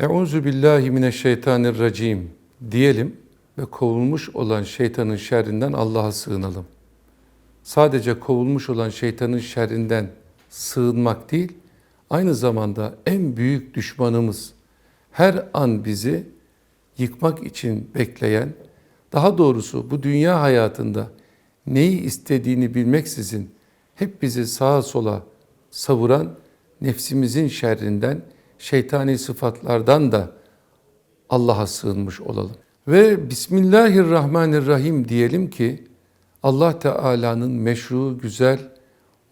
Euzu billahi mineşşeytanirracim diyelim ve kovulmuş olan şeytanın şerrinden Allah'a sığınalım. Sadece kovulmuş olan şeytanın şerrinden sığınmak değil, aynı zamanda en büyük düşmanımız her an bizi yıkmak için bekleyen, daha doğrusu bu dünya hayatında neyi istediğini bilmeksizin hep bizi sağa sola savuran nefsimizin şerrinden, şeytani sıfatlardan da Allah'a sığınmış olalım. Ve Bismillahirrahmanirrahim diyelim ki Allah Teala'nın meşru, güzel,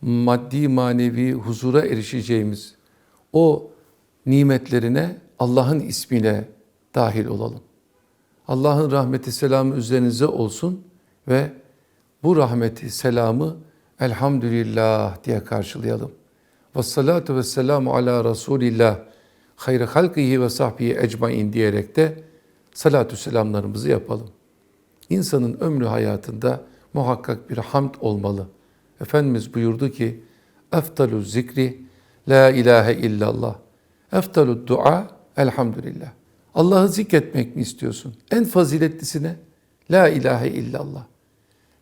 maddi manevi huzura erişeceğimiz o nimetlerine Allah'ın ismiyle dahil olalım. Allah'ın rahmeti selamı üzerinize olsun ve bu rahmeti selamı elhamdülillah diye karşılayalım. Ve salatu ve selamu ala Resulillah hayri halkihi ve sahbihi ecmain diyerek de salatü selamlarımızı yapalım. İnsanın ömrü hayatında muhakkak bir hamd olmalı. Efendimiz buyurdu ki, eftalu zikri la ilahe illallah. Eftalu dua elhamdülillah. Allah'ı zikretmek mi istiyorsun? En faziletlisine la ilahe illallah.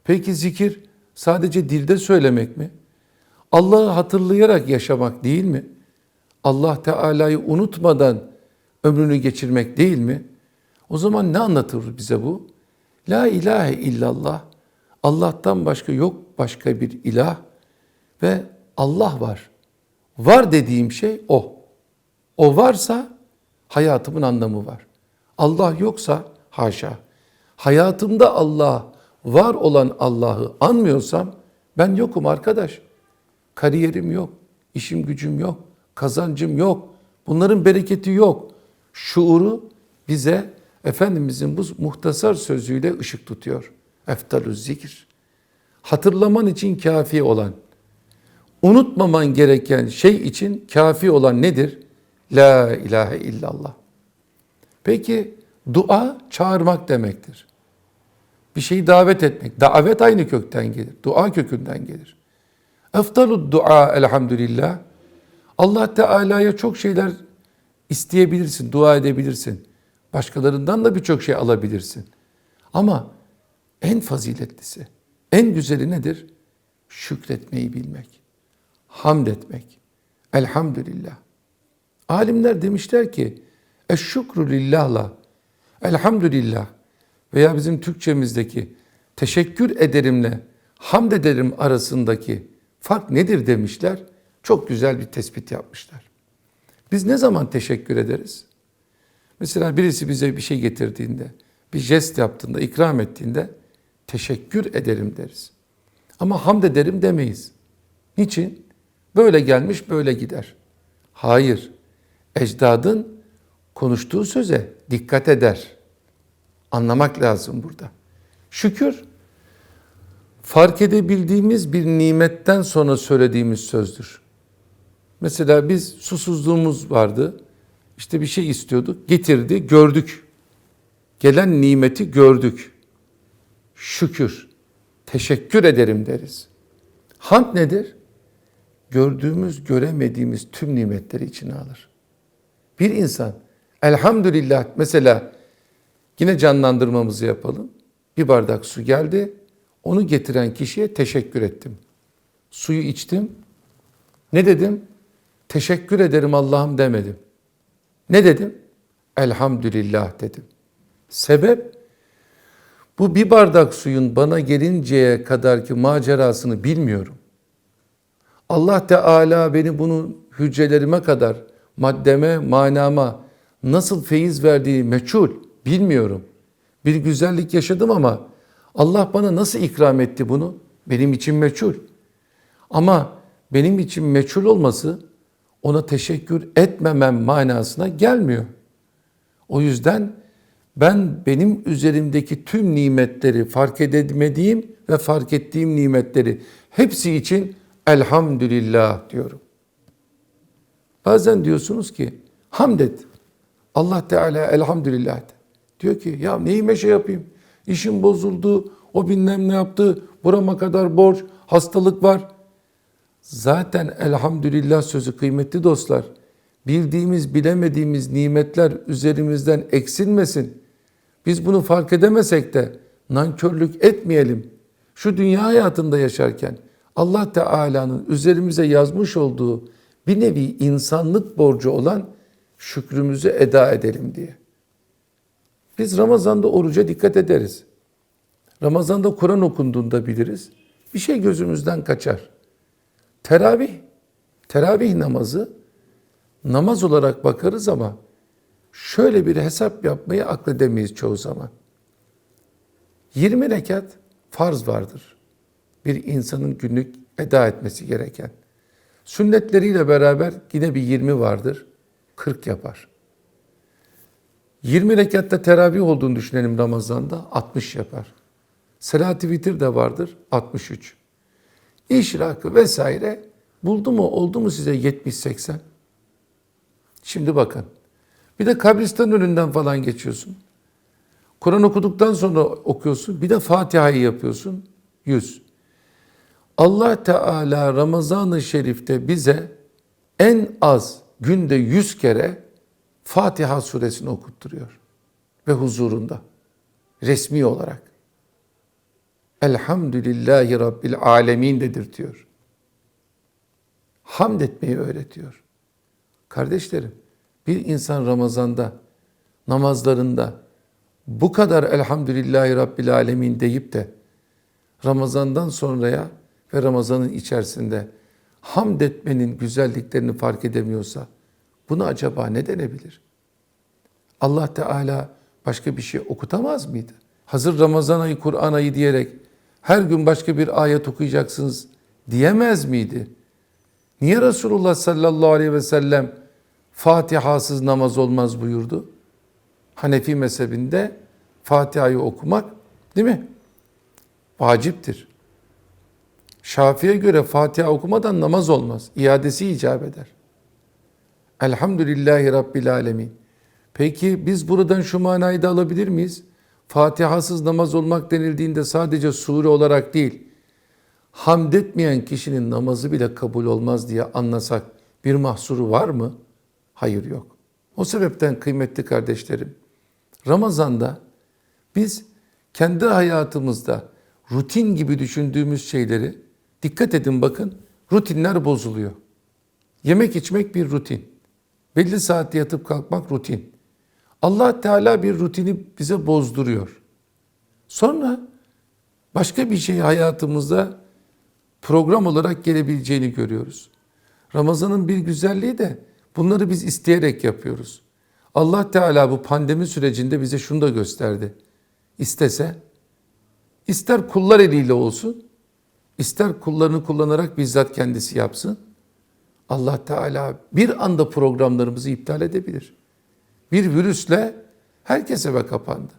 Peki zikir sadece dilde söylemek mi? Allah'ı hatırlayarak yaşamak değil mi? Allah Teala'yı unutmadan ömrünü geçirmek değil mi? O zaman ne anlatır bize bu? La ilahe illallah. Allah'tan başka yok başka bir ilah ve Allah var. Var dediğim şey o. O varsa hayatımın anlamı var. Allah yoksa haşa. Hayatımda Allah var olan Allah'ı anmıyorsam ben yokum arkadaş. Kariyerim yok, işim gücüm yok, kazancım yok. Bunların bereketi yok. Şuuru bize Efendimizin bu muhtasar sözüyle ışık tutuyor. Eftalü zikir. Hatırlaman için kafi olan, unutmaman gereken şey için kafi olan nedir? La ilahe illallah. Peki dua çağırmak demektir. Bir şeyi davet etmek. Davet aynı kökten gelir. Dua kökünden gelir. Eftalu dua elhamdülillah. Allah Teala'ya çok şeyler isteyebilirsin, dua edebilirsin. Başkalarından da birçok şey alabilirsin. Ama en faziletlisi, en güzeli nedir? Şükretmeyi bilmek. Hamd etmek. Elhamdülillah. Alimler demişler ki, eşşükru lillahla, elhamdülillah veya bizim Türkçemizdeki teşekkür ederimle hamd ederim arasındaki fark nedir demişler. Çok güzel bir tespit yapmışlar. Biz ne zaman teşekkür ederiz? Mesela birisi bize bir şey getirdiğinde, bir jest yaptığında, ikram ettiğinde teşekkür ederim deriz. Ama hamd ederim demeyiz. Niçin? Böyle gelmiş böyle gider. Hayır. Ecdadın konuştuğu söze dikkat eder. Anlamak lazım burada. Şükür fark edebildiğimiz bir nimetten sonra söylediğimiz sözdür. Mesela biz susuzluğumuz vardı. İşte bir şey istiyorduk. Getirdi, gördük. Gelen nimeti gördük. Şükür. Teşekkür ederim deriz. Hamd nedir? Gördüğümüz, göremediğimiz tüm nimetleri içine alır. Bir insan elhamdülillah mesela yine canlandırmamızı yapalım. Bir bardak su geldi. Onu getiren kişiye teşekkür ettim. Suyu içtim. Ne dedim? Teşekkür ederim Allah'ım demedim. Ne dedim? Elhamdülillah dedim. Sebep bu bir bardak suyun bana gelinceye kadarki macerasını bilmiyorum. Allah Teala beni bunu hücrelerime kadar maddeme, manama nasıl feyiz verdiği meçhul bilmiyorum. Bir güzellik yaşadım ama Allah bana nasıl ikram etti bunu? Benim için meçhul. Ama benim için meçhul olması ona teşekkür etmemem manasına gelmiyor. O yüzden ben benim üzerimdeki tüm nimetleri fark edemediğim ve fark ettiğim nimetleri hepsi için elhamdülillah diyorum. Bazen diyorsunuz ki hamd et. Allah Teala elhamdülillah de. Diyor ki ya neyime şey yapayım? İşim bozuldu, o bilmem ne yaptı, burama kadar borç, hastalık var. Zaten elhamdülillah sözü kıymetli dostlar. bildiğimiz, bilemediğimiz nimetler üzerimizden eksilmesin. Biz bunu fark edemesek de nankörlük etmeyelim. Şu dünya hayatında yaşarken Allah Teala'nın üzerimize yazmış olduğu bir nevi insanlık borcu olan şükrümüzü eda edelim diye. Biz Ramazan'da oruca dikkat ederiz. Ramazan'da Kur'an okunduğunda biliriz. Bir şey gözümüzden kaçar. Teravih, teravih namazı namaz olarak bakarız ama şöyle bir hesap yapmayı akledemeyiz çoğu zaman. 20 rekat farz vardır. Bir insanın günlük eda etmesi gereken. Sünnetleriyle beraber yine bir 20 vardır. 40 yapar. 20 rekatta teravih olduğunu düşünelim Ramazan'da 60 yapar. Selat-ı vitir de vardır 63. İşrakı vesaire buldu mu oldu mu size 70-80? Şimdi bakın. Bir de kabristan önünden falan geçiyorsun. Kur'an okuduktan sonra okuyorsun. Bir de Fatiha'yı yapıyorsun. 100. Allah Teala Ramazan-ı Şerif'te bize en az günde 100 kere Fatiha suresini okutturuyor. Ve huzurunda. Resmi olarak. Elhamdülillahi Rabbil Alemin dedirtiyor. Hamd etmeyi öğretiyor. Kardeşlerim, bir insan Ramazan'da, namazlarında bu kadar Elhamdülillahi Rabbil Alemin deyip de Ramazan'dan sonraya ve Ramazan'ın içerisinde hamd etmenin güzelliklerini fark edemiyorsa bunu acaba ne denebilir? Allah Teala başka bir şey okutamaz mıydı? Hazır Ramazan ayı, Kur'an ayı diyerek her gün başka bir ayet okuyacaksınız diyemez miydi? Niye Resulullah sallallahu aleyhi ve sellem Fatihasız namaz olmaz buyurdu? Hanefi mezhebinde Fatiha'yı okumak değil mi? Vaciptir. Şafi'ye göre Fatiha okumadan namaz olmaz. İadesi icap eder. Elhamdülillahi Rabbil Alemin. Peki biz buradan şu manayı da alabilir miyiz? Fatihasız namaz olmak denildiğinde sadece sure olarak değil, hamd etmeyen kişinin namazı bile kabul olmaz diye anlasak bir mahsuru var mı? Hayır yok. O sebepten kıymetli kardeşlerim, Ramazan'da biz kendi hayatımızda rutin gibi düşündüğümüz şeyleri dikkat edin bakın rutinler bozuluyor. Yemek içmek bir rutin. Belli saatte yatıp kalkmak rutin. Allah Teala bir rutini bize bozduruyor. Sonra başka bir şey hayatımızda program olarak gelebileceğini görüyoruz. Ramazanın bir güzelliği de bunları biz isteyerek yapıyoruz. Allah Teala bu pandemi sürecinde bize şunu da gösterdi. İstese, ister kullar eliyle olsun, ister kullarını kullanarak bizzat kendisi yapsın. Allah Teala bir anda programlarımızı iptal edebilir. Bir virüsle herkes eve kapandı.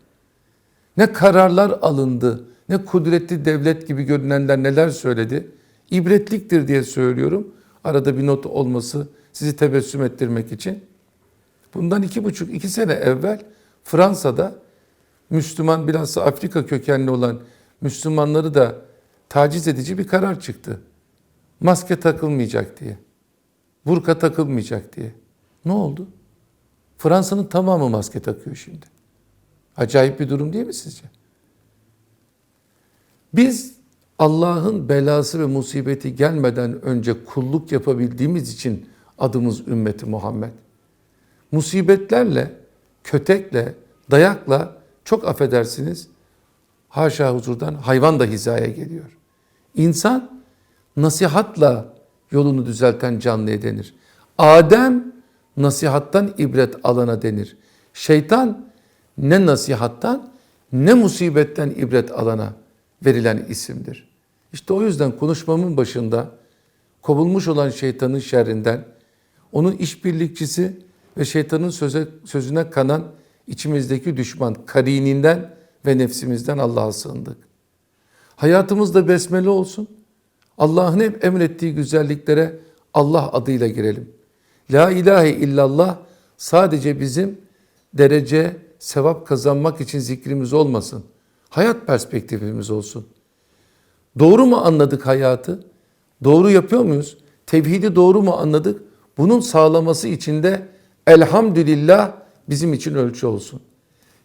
Ne kararlar alındı, ne kudretli devlet gibi görünenler neler söyledi. İbretliktir diye söylüyorum. Arada bir not olması sizi tebessüm ettirmek için. Bundan iki buçuk, iki sene evvel Fransa'da Müslüman bilhassa Afrika kökenli olan Müslümanları da taciz edici bir karar çıktı. Maske takılmayacak diye. Burka takılmayacak diye. Ne oldu? Fransa'nın tamamı maske takıyor şimdi. Acayip bir durum değil mi sizce? Biz Allah'ın belası ve musibeti gelmeden önce kulluk yapabildiğimiz için adımız ümmeti Muhammed. Musibetlerle, kötekle, dayakla çok affedersiniz haşa huzurdan hayvan da hizaya geliyor. İnsan nasihatla yolunu düzelten canlıya denir. Adem nasihattan ibret alana denir. Şeytan ne nasihattan ne musibetten ibret alana verilen isimdir. İşte o yüzden konuşmamın başında kovulmuş olan şeytanın şerrinden, onun işbirlikçisi ve şeytanın söze, sözüne kanan içimizdeki düşman karininden ve nefsimizden Allah'a sığındık. Hayatımızda besmele olsun. Allah'ın hep emrettiği güzelliklere Allah adıyla girelim. La ilahe illallah sadece bizim derece, sevap kazanmak için zikrimiz olmasın. Hayat perspektifimiz olsun. Doğru mu anladık hayatı? Doğru yapıyor muyuz? Tevhidi doğru mu anladık? Bunun sağlaması için de elhamdülillah bizim için ölçü olsun.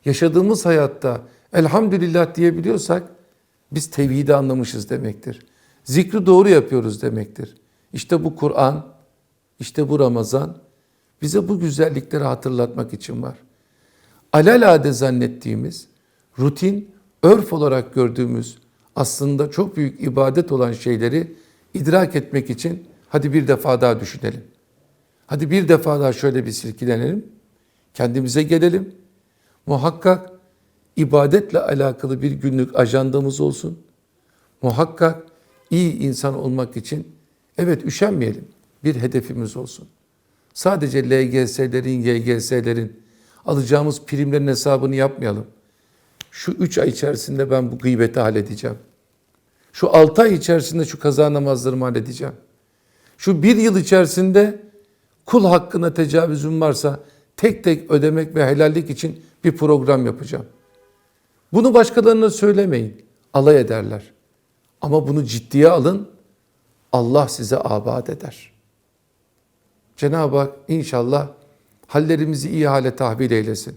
Yaşadığımız hayatta elhamdülillah diyebiliyorsak biz tevhidi anlamışız demektir. Zikri doğru yapıyoruz demektir. İşte bu Kur'an, işte bu Ramazan bize bu güzellikleri hatırlatmak için var. Alelade zannettiğimiz, rutin, örf olarak gördüğümüz aslında çok büyük ibadet olan şeyleri idrak etmek için hadi bir defa daha düşünelim. Hadi bir defa daha şöyle bir silkilenelim. Kendimize gelelim. Muhakkak ibadetle alakalı bir günlük ajandamız olsun. Muhakkak iyi insan olmak için evet üşenmeyelim. Bir hedefimiz olsun. Sadece LGS'lerin, YGS'lerin alacağımız primlerin hesabını yapmayalım. Şu üç ay içerisinde ben bu gıybeti halledeceğim. Şu altı ay içerisinde şu kaza namazlarımı halledeceğim. Şu bir yıl içerisinde kul hakkına tecavüzüm varsa tek tek ödemek ve helallik için bir program yapacağım. Bunu başkalarına söylemeyin. Alay ederler. Ama bunu ciddiye alın. Allah size abad eder. Cenab-ı Hak inşallah hallerimizi iyi hale tahvil eylesin.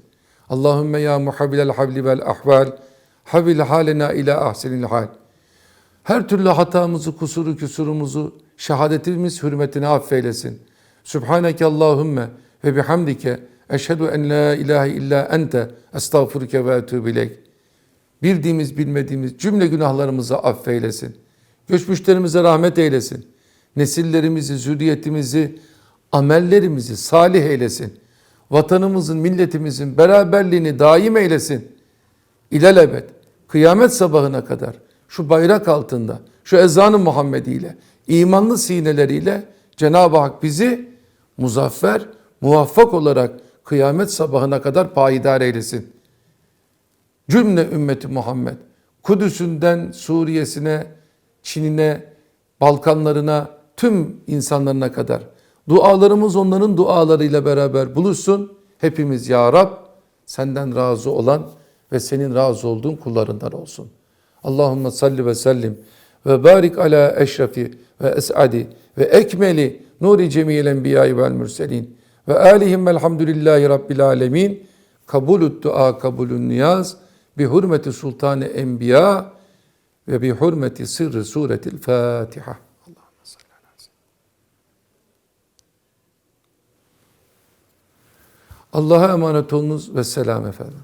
Allahümme ya muhabbilel havli vel ahval havil halena ila ahsenil hal. Her türlü hatamızı, kusuru, küsurumuzu şehadetimiz hürmetine affeylesin. Sübhaneke Allahümme ve bihamdike eşhedü en la ilahe illa ente estağfurke ve etûbü. Bildiğimiz bilmediğimiz cümle günahlarımızı affeylesin. Göçmüşlerimize rahmet eylesin. Nesillerimizi, zürriyetimizi, amellerimizi salih eylesin. Vatanımızın, milletimizin beraberliğini daim eylesin. İlelebet, kıyamet sabahına kadar şu bayrak altında, şu ezanı Muhammedi ile, imanlı sineleriyle Cenab-ı Hak bizi muzaffer, muvaffak olarak kıyamet sabahına kadar payidar eylesin. Cümle ümmeti Muhammed, Kudüs'ünden Suriye'sine, Çin'ine, Balkanlarına, tüm insanlarına kadar dualarımız onların dualarıyla beraber buluşsun. Hepimiz ya Rab senden razı olan ve senin razı olduğun kullarından olsun. Allahümme salli ve sellim ve barik ala eşrefi ve es'adi ve ekmeli nuri cemiyel enbiyayı vel mürselin ve alihim velhamdülillahi rabbil alemin kabulü dua kabulün niyaz bi hurmeti sultanı enbiya ve bi hurmeti sırrı suretil Fatiha. Allahümme salli ala seyyidina. Allah'a emanet olunuz ve selam efendim.